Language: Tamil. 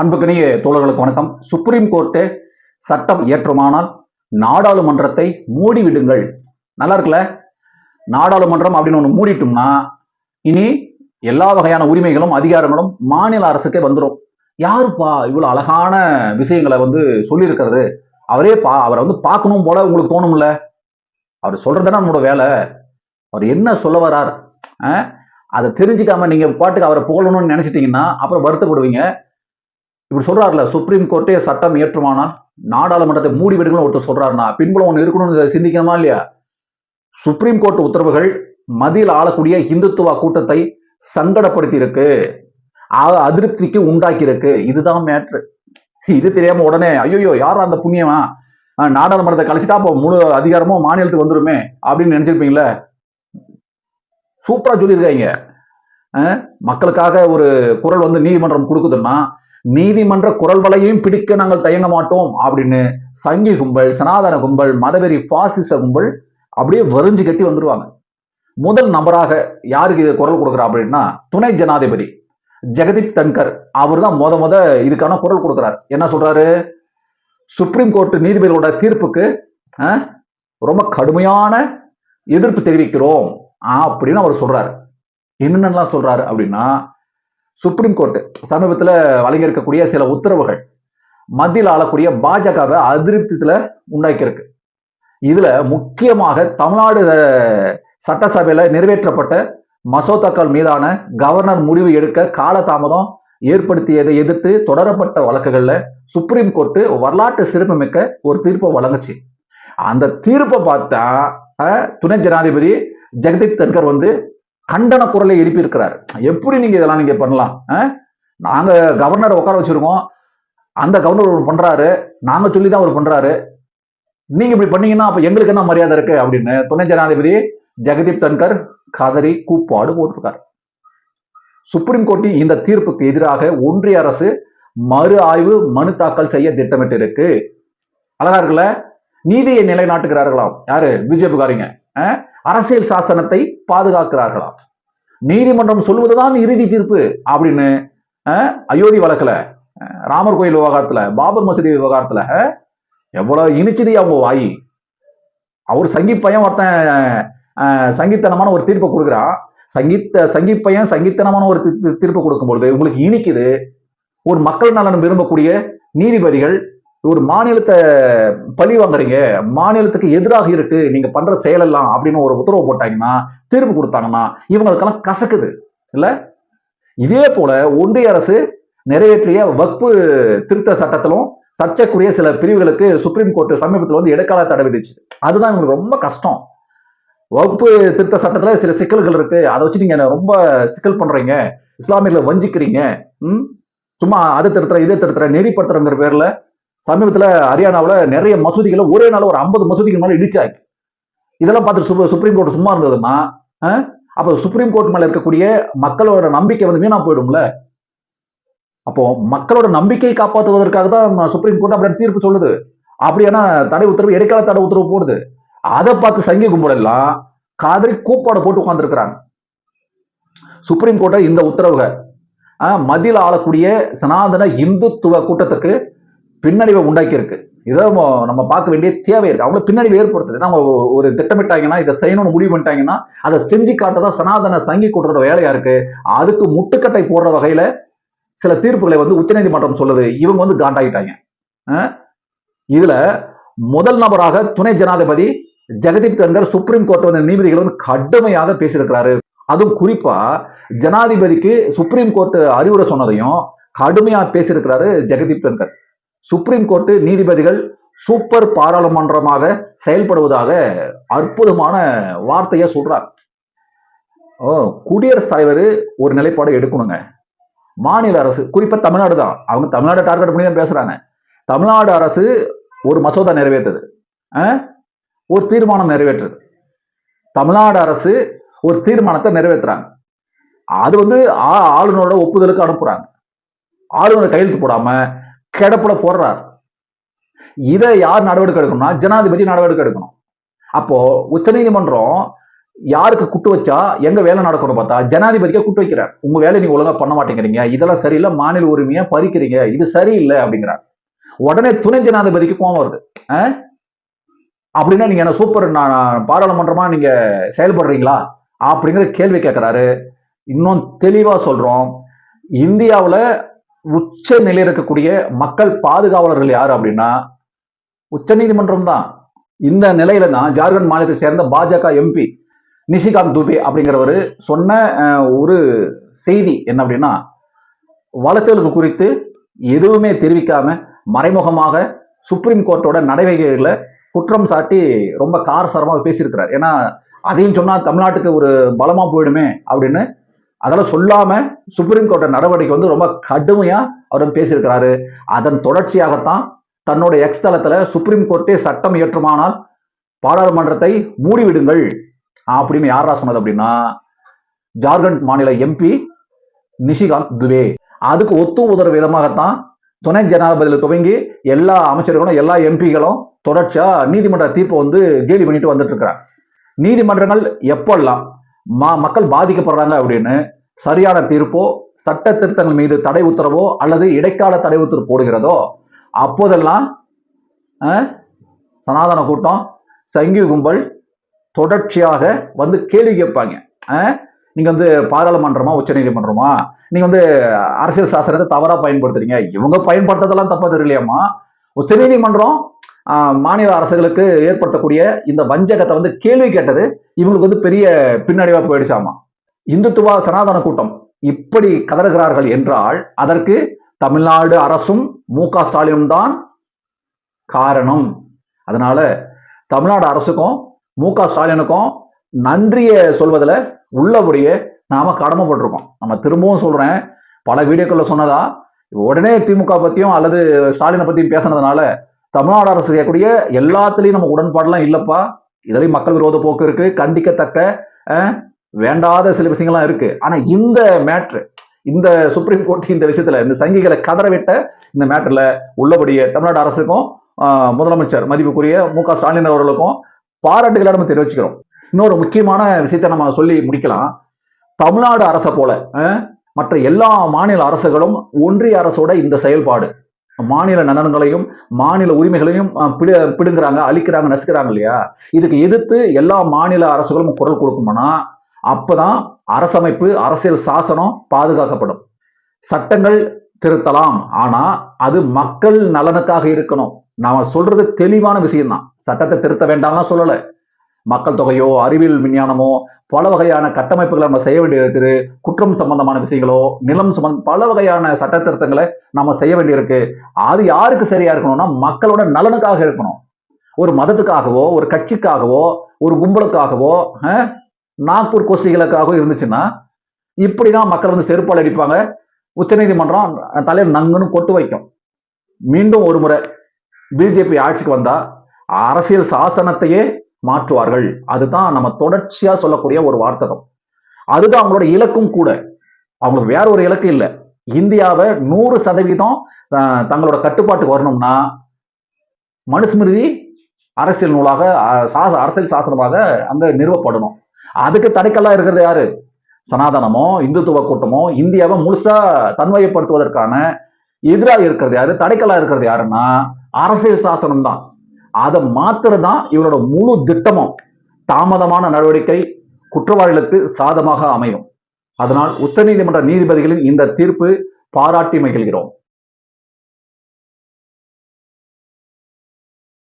அன்புக்கணிய தோழர்களுக்கு வணக்கம். சுப்ரீம் கோர்ட்டு சட்டம் இயற்றுமானால் நாடாளுமன்றத்தை மூடிவிடுங்கள். நல்லா இருக்குல்ல? நாடாளுமன்றம் அப்படின்னு ஒன்று மூடிட்டோம்னா இனி எல்லா வகையான உரிமைகளும் அதிகாரங்களும் மாநில அரசுக்கே வந்துடும் யாருப்பா இவ்வளோ அழகான விஷயங்களை வந்து சொல்லியிருக்கிறது? அவரே பா அவரை வந்து பார்க்கணும் போல உங்களுக்கு தோணும்ல? அவர் சொல்றதுனா நம்மளோட வேலை. அவர் என்ன சொல்ல வரார் அதை தெரிஞ்சுக்காம நீங்க பாட்டுக்கு அவரை புகழணும்னு நினைச்சிட்டீங்கன்னா அப்புறம் வருத்தப்படுவீங்க. இப்படி சொல்றாருல சுப்ரீம் கோர்ட்டே சட்டம் இயற்றுமானால் நாடாளுமன்றத்தை மூடி விடுங்கன்னு ஒருத்தர் சொல்றாருன்னா பின்புலம் ஒன்று இருக்கணும்னு சிந்திக்கணுமா இல்லையா? சுப்ரீம் கோர்ட் உத்தரவுகள் மதியில் ஆளக்கூடிய இந்துத்துவ கூட்டத்தை சங்கடப்படுத்தி இருக்கு அதிருப்திக்கு உண்டாக்கி இருக்கு இதுதான் மேட்ரு இது தெரியாம உடனே ஐயோ யாரும் அந்த புண்ணியமா? நாடாளுமன்றத்தை கழிச்சிட்டா அப்போ முழு அதிகாரமும் மாநிலத்துக்கு வந்துருமே அப்படின்னு நினைச்சிருப்பீங்களே சூப்பரா சொல்லியிருக்காங்க. மக்களுக்காக ஒரு குரல் வந்து நீதிமன்றம் கொடுக்குதுன்னா நீதிமன்ற குரல் வலையையும் பிடிக்க நாங்கள் தயங்க மாட்டோம் அப்படின்னு சங்கி கும்பல் சனாதன கும்பல் மதவெறி பாசிச கும்பல் அப்படியே வரிஞ்சு கட்டி வந்துருவாங்க. முதல் நபராக யாருக்கு இது குரல் கொடுக்குறா அப்படின்னா துணை ஜனாதிபதி ஜெகதீப் தன்கர். அவர் தான் முத முத இதுக்கான குரல் கொடுக்குறார். என்ன சொல்றாரு? சுப்ரீம் கோர்ட் நீதிபதிகளோட தீர்ப்புக்கு ரொம்ப கடுமையான எதிர்ப்பு தெரிவிக்கிறோம் அப்படின்னு அவர் சொல்றாரு. என்னென்னலாம் சொல்றாரு அப்படின்னா சுப்ரீம் கோர்ட் சமீபத்தில் வழங்கியிருக்கக்கூடிய சில உத்தரவுகள் மத்தியில் ஆளக்கூடிய பாஜகவை அதிருப்தியில உண்டாக்கியிருக்கு. இதுல முக்கியமாக தமிழ்நாடு சட்டசபையில நிறைவேற்றப்பட்ட மசோதாக்கள் மீதான கவர்னர் முடிவு எடுக்க காலதாமதம் ஏற்படுத்தியதை எதிர்த்து தொடரப்பட்ட வழக்குகள்ல சுப்ரீம் கோர்ட் வரலாற்று சிறப்புமிக்க ஒரு தீர்ப்பை வழங்குச்சு. அந்த தீர்ப்பை பார்த்தா துணை ஜனாதிபதி ஜெகதீப் தன்கர் வந்து கண்டன குரலை எழுப்பியிருக்கிறார். எப்படி நீங்க இதெல்லாம் நீங்க பண்ணலாம்? நாங்க கவர்னரை உட்கார வச்சிருக்கோம். அந்த கவர்னர் ஒரு பண்றாரு. நாங்க சொல்லி தான் அவர் பண்றாரு. நீங்க இப்படி பண்ணீங்கன்னா அப்ப எங்களுக்கு என்ன மரியாதை இருக்கு? அப்படின்னு துணை ஜனாதிபதி ஜெகதீப் தன்கர் கதறி கூப்பாடு போட்டிருக்காரு. சுப்ரீம் கோர்ட்டின் இந்த தீர்ப்புக்கு எதிராக ஒன்றிய அரசு மறு ஆய்வு மனு தாக்கல் செய்ய திட்டமிட்டு இருக்கு அழகா இருக்குல்ல? நீதியை நிலைநாட்டுகிறார்களாம். யாரு? பிஜேபி காரிங்க அரசியல் சாசனத்தை பாதுகாக்கிறார்களாம். நீதிமன்றம் சொல்வதுதான் இறுதி தீர்ப்பு அப்படின்னு அயோத்தி வழக்குல ராமர் கோயில் விவகாரத்துல பாபர் மசூதி விவகாரத்துல எவ்வளவு இனிச்சது அவங்க வாய். அவர் சங்கி பையன் ஒருத்தன் சங்கித்தனமான ஒரு தீர்ப்பை கொடுக்குறான். சங்கீத்த சங்கி பையன் சங்கித்தனமான ஒரு தீர்ப்பு தீர்ப்பை கொடுக்கும்பொழுது உங்களுக்கு இனிக்குது. ஒரு மக்கள் நலன் விரும்பக்கூடிய நீதிபதிகள் ஒரு மாநிலத்தை பழி வாங்குறீங்க மாநிலத்துக்கு எதிராக இருக்கு நீங்க பண்ற செயலெல்லாம் அப்படின்னு ஒரு உத்தரவு போட்டாங்கன்னா தீர்ப்பு கொடுத்தாங்கன்னா இவங்களுக்கெல்லாம் கசக்குது. இல்ல? இதே போல ஒன்றிய அரசு நிறைவேற்றிய வக்பு திருத்த சட்டத்திலும் சர்ச்சைக்குரிய சில பிரிவுகளுக்கு சுப்ரீம் கோர்ட் சமீபத்தில் வந்து இடைக்கால தடை விதிச்சு. அதுதான் இவங்களுக்கு ரொம்ப கஷ்டம். வகுப்பு திருத்த சட்டத்துல சில சிக்கல்கள் இருக்கு. அதை வச்சு நீங்க ரொம்ப சிக்கல் பண்றீங்க? இஸ்லாமியர்களை வஞ்சிக்கிறீங்க. ம்? சும்மா அதை திருத்துற இதை திருத்துற நெறிப்படுத்துறங்கிற பேர்ல சமீபத்தில் ஹரியானாவில் நிறைய மசூதிகளை ஒரே நாள் ஒரு ஐம்பது மசூதிக்கு மேலே இடிச்சாங்க இதெல்லாம் பார்த்து சுப் சுப்ரீம் கோர்ட் சும்மா இருந்ததுன்னா அப்போ சுப்ரீம் கோர்ட் மேலே இருக்கக்கூடிய மக்களோட நம்பிக்கை வந்து வீணா போயிடும்ல? அப்போ மக்களோட நம்பிக்கையை காப்பாற்றுவதற்காக தான் சுப்ரீம் கோர்ட் அப்படி தீர்ப்பு சொல்லுது. அப்படியானா தடை உத்தரவு இடைக்கால தடை உத்தரவு போடுது. அதை பார்த்து சங்கி கும்பலெல்லாம் காதலி காதறி போட்டு உட்கார்ந்துருக்கிறாங்க. சுப்ரீம் கோர்ட்டை இந்த உத்தரவுக மதியில் ஆளக்கூடிய சனாதன இந்துத்துவ கூட்டத்துக்கு பின்னடைவை உண்டாக்கி இருக்கு இதை நம்ம பார்க்க வேண்டிய தேவை இருக்கு. அவங்கள பின்னாடி ஏற்படுத்துது. நம்ம ஒரு திட்டமிட்டாங்கன்னா இதை செய்யணும்னு முடிவு பண்ணிட்டாங்கன்னா அதை செஞ்சு காட்டதான் சனாதன சங்கி கூட்டத்தோட வேலையா இருக்கு. அதுக்கு முட்டுக்கட்டை போடுற வகையில சில தீர்ப்புகளை வந்து உச்சநீதிமன்றம் சொல்லுது. இவங்க வந்து காண்டாயிட்டாங்க. அஹ்? இதுல முதல் நபராக துணை ஜனாதிபதி ஜெகதீப் தன்கர் சுப்ரீம் கோர்ட் வந்து நீதிபதிகள் வந்து கடுமையாக பேசியிருக்கிறாரு. அதுவும் குறிப்பா ஜனாதிபதிக்கு சுப்ரீம் கோர்ட் அறிவுரை சொன்னதையும் கடுமையா பேசியிருக்கிறாரு ஜெகதீப் தன்கர். சுப்ரீம் கோர்ட்டு நீதிபதிகள் சூப்பர் பாராளுமன்றமாக செயல்படுவதாக அற்புதமான வார்த்தையை சொல்றார். ஓ குடியரசுத் தலைவர் ஒரு நிலைப்பாடு எடுக்கணுங்க. மாநில அரசு குறிப்பா தமிழ்நாடு தான். அவங்க தமிழ்நாடு டார்கெட் பண்ணி தான் பேசுறாங்க. தமிழ்நாடு அரசு ஒரு மசோதா நிறைவேற்றுது. ஒரு தீர்மானம் நிறைவேற்றுது. தமிழ்நாடு அரசு ஒரு தீர்மானத்தை நிறைவேற்றுறாங்க. அது வந்து ஆ- ஆளுநரோட ஒப்புதலுக்கு அனுப்புறாங்க. ஆளுநர் கையெழுத்து போடாம கிடப்புல போடுறார். இதை யார் நடவடிக்கை எடுக்கணும்னா ஜனாதிபதி நடவடிக்கை எடுக்கணும். அப்போ உச்சநீதிமன்றம் யாருக்கு குட்டு வச்சா எங்க வேலை நடக்கணும் பார்த்தா ஜனாதிபதிக்கே குட்டு வைக்கிறார். உங்க வேலை நீங்க ஒழுங்கா பண்ண மாட்டேங்கிறீங்க. இதெல்லாம் சரியில்லை மாநில உரிமையை பறிக்கிறீங்க. இது சரியில்லை அப்படிங்கிறார். உடனே துணை ஜனாதிபதிக்கு கோவம் வருது. ஆ? அப்படின்னா நீங்க என்ன சூப்பர் நான் பாராளுமன்றமா நீங்க செயல்படுறீங்களா? அப்படிங்கிற கேள்வி கேட்கிறாரு. இன்னும் தெளிவா சொல்றோம். இந்தியாவில் உச்ச நிலையில் இருக்கக்கூடிய மக்கள் பாதுகாவலர்கள் யார் அப்படின்னா உச்சநீதிமன்றம் தான். இந்த நிலையில தான் ஜார்க்கண்ட் மாநிலத்தை சேர்ந்த பாஜக எம்பி நிஷிகாந்த் துபே அப்படிங்கிறவர் சொன்ன ஒரு செய்தி என்ன அப்படின்னா வழக்குகளுக்கு குறித்து எதுவுமே தெரிவிக்காம மறைமுகமாக சுப்ரீம் கோர்ட்டோட நடவடிக்கைகளை குற்றம் சாட்டி ரொம்ப காரசாரமாக பேசியிருக்கிறார். ஏன்னா அதையும் சொன்னால் தமிழ்நாட்டுக்கு ஒரு பலமாக போயிடுமே அப்படின்னு அதெல்லாம் சொல்லாம சுப்ரீம் கோர்ட் நடவடிக்கை வந்து ரொம்ப கடுமையா அவர் பேசியிருக்கிறாரு. அதன் தொடர்ச்சியாகத்தான் தன்னோட எக்ஸ் தளத்துல சுப்ரீம் கோர்ட்டே சட்டம் இயற்றுமானால் பாராளுமன்றத்தை மூடிவிடுங்கள். அப்படின்னு யாரா சொன்னது அப்படின்னா ஜார்க்கண்ட் மாநில எம்பி நிஷிகாந்த் துவே. அதுக்கு ஒத்து உதற விதமாகத்தான் துணை ஜனாதிபதியில் துவங்கி எல்லா அமைச்சர்களும் எல்லா எம்பிகளும் தொடர்ச்சியா நீதிமன்ற தீர்ப்பை வந்து கேலி பண்ணிட்டு வந்துட்டு இருக்கிறாங்க. நீதிமன்றங்கள் எப்பெல்லாம் மா மக்கள் பாதிக்கப்படுறாங்க அப்படின்னு சரியான தீர்ப்போ சட்ட திருத்தங்கள் மீது தடை உத்தரவோ அல்லது இடைக்கால தடை உத்தரவு போடுகிறதோ அப்போதெல்லாம் சனாதன கூட்டம் சங்கி கும்பல் தொடர்ச்சியாக வந்து கேள்வி கேட்பாங்க. நீங்க வந்து பாராளுமன்றமா உச்சநீதிமன்றமா நீங்க வந்து அரசியல் சாசனத்தை தவறா பயன்படுத்துறீங்க. இவங்க பயன்படுத்துறதெல்லாம் தப்பா தெரியலையாமா உச்சநீதிமன்றம் நீதிமன்றம் மாநில அரசுகளுக்கு ஏற்படுத்தக்கூடிய இந்த வஞ்சகத்தை வந்து கேள்வி கேட்டது இவங்களுக்கு வந்து பெரிய பின்னடைவா போயிடுச்சாமா? இந்துத்துவா சனாதன கூட்டம் இப்படி கதறுகிறார்கள் என்றால் அதற்கு தமிழ்நாடு அரசும் மு க ஸ்டாலினும் தான் காரணம். அதனால தமிழ்நாடு அரசுக்கும் மு க ஸ்டாலினுக்கும் நன்றியை சொல்வதில் உள்ளபடியே நாம கடமைப்பட்டிருக்கோம். நம்ம திரும்பவும் சொல்றேன் பல வீடியோக்களில் சொன்னதா உடனே திமுக பத்தியும் அல்லது ஸ்டாலினை பத்தியும் பேசுனதுனால தமிழ்நாடு அரசு செய்யக்கூடிய எல்லாத்துலேயும் நம்ம உடன்பாடெல்லாம் இல்லைப்பா. இதுலேயும் மக்கள் விரோத போக்கு இருக்கு கண்டிக்கத்தக்க வேண்டாத சில விஷயங்கள்லாம் இருக்கு. ஆனா இந்த மேட்ரு இந்த சுப்ரீம் கோர்ட் இந்த விஷயத்துல இந்த சங்கிகளை கதறவிட்ட இந்த மேட்டர்ல உள்ளபடியே தமிழ்நாடு அரசுக்கும் முதலமைச்சர் மதிப்புக்குரிய மு க ஸ்டாலின் அவர்களுக்கும் பாராட்டுகளை நம்ம தெரிவிச்சுக்கிறோம். இன்னொரு முக்கியமான விஷயத்தை நம்ம சொல்லி முடிக்கலாம். தமிழ்நாடு அரசை போல மற்ற எல்லா மாநில அரசுகளும் ஒன்றிய அரசோட இந்த செயல்பாடு. மாநில நலன்களையும் மாநில உரிமைகளையும் பிடு பிடுங்குறாங்க அழிக்கிறாங்க நசுக்கிறாங்க இல்லையா? இதுக்கு எதிர்த்து எல்லா மாநில அரசுகளும் குரல் கொடுக்குமானா? அப்பதான் அரசமைப்பு அரசியல் சாசனம் பாதுகாக்கப்படும். சட்டங்கள் திருத்தலாம். ஆனா அது மக்கள் நலனுக்காக இருக்கணும். நாம சொல்றது தெளிவான விஷயம்தான். சட்டத்தை திருத்த வேண்டாம்லாம் சொல்லலை. மக்கள் தொகையோ அறிவியல் விஞ்ஞானமோ பல வகையான கட்டமைப்புகளை நம்ம செய்ய வேண்டியிருக்குது. குற்றம் சம்பந்தமான விஷயங்களோ நிலம் சம்பந்த பல வகையான சட்ட திருத்தங்களை நம்ம செய்ய வேண்டியிருக்கு. அது யாருக்கு சரியா இருக்கணும்னா மக்களோட நலனுக்காக இருக்கணும். ஒரு மதத்துக்காகவோ ஒரு கட்சிக்காகவோ ஒரு கும்பலுக்காகவோ நாக்பூர் கோஷ்டிகளுக்காகவோ இருந்துச்சுன்னா இப்படிதான் மக்கள் வந்து செருப்பால் அடிப்பாங்க. உச்சநீதிமன்றம் தலையில் நங்குன்னு கொட்டு வைக்கும். மீண்டும் ஒரு முறை பிஜேபி ஆட்சிக்கு வந்தா அரசியல் சாசனத்தையே மாற்றுவார்கள். அதுதான் நம்ம தொடர்ச்சியா சொல்லக்கூடிய ஒரு வார்த்தகம். அதுதான் அவங்களோட இலக்கும் கூட. அவங்களுக்கு வேற ஒரு இலக்கு இல்லை. இந்தியாவை நூறு சதவீதம் அஹ், தங்களோட கட்டுப்பாட்டுக்கு வரணும்னா மனுஸ்மிருதி அரசியல் நூலாக அஹ், சாச அரசியல் சாசனமாக அங்க நிறுவப்படணும். அதுக்கு தடைக்கல்லா இருக்கிறது யாரு? சனாதனமோ இந்துத்துவ கூட்டமோ இந்தியாவை முழுசா தன்மையப்படுத்துவதற்கான எதிராக இருக்கிறது யாரு? தடைக்கலா இருக்கிறது யாருன்னா அரசியல் சாசனம் தான் அதை மாத்துறதுதான் இவரோட முழு திட்டமும். தாமதமான நடவடிக்கை குற்றவாளிகளுக்கு சாதமாக அமையும். அதனால் உச்சநீதிமன்ற நீதிபதிகளின் இந்த தீர்ப்பு பாராட்டி மகிழ்கிறோம்.